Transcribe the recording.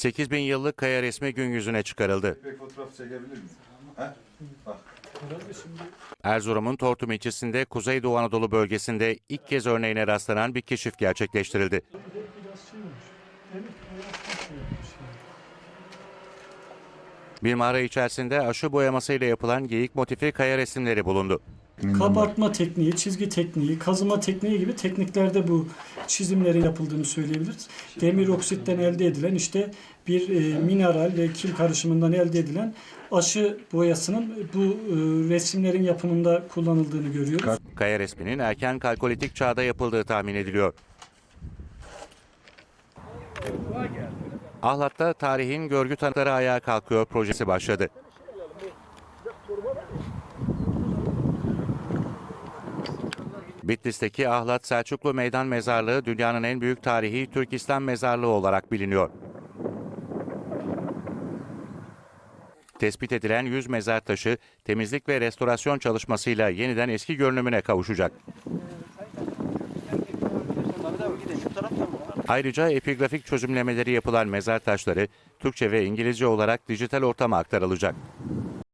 8000 yıllık kaya resmi gün yüzüne çıkarıldı. Bir fotoğraf çekebilir miyim? He? Bak. Erzurum'un Tortum ilçesinde Kuzeydoğu Anadolu bölgesinde ilk kez örneğine rastlanan bir keşif gerçekleştirildi. Bir mağara içerisinde aşı boyamasıyla yapılan geyik motifi kaya resimleri bulundu. Kabartma tekniği, çizgi tekniği, kazıma tekniği gibi tekniklerde bu çizimlerin yapıldığını söyleyebiliriz. Demir oksitten elde edilen işte bir e, mineral ve kil karışımından elde edilen aşı boyasının bu e, resimlerin yapımında kullanıldığını görüyoruz. Kaya resminin erken kalkolitik çağda yapıldığı tahmin ediliyor. Ahlat'ta tarihin görgü tanıkları ayağa kalkıyor projesi başladı. Bitlis'teki Ahlat Selçuklu Meydan Mezarlığı dünyanın en büyük tarihi Türk İslam mezarlığı olarak biliniyor. Tespit edilen 100 mezar taşı temizlik ve restorasyon çalışmasıyla yeniden eski görünümüne kavuşacak. Ayrıca epigrafik çözümlemeleri yapılan mezar taşları Türkçe ve İngilizce olarak dijital ortama aktarılacak.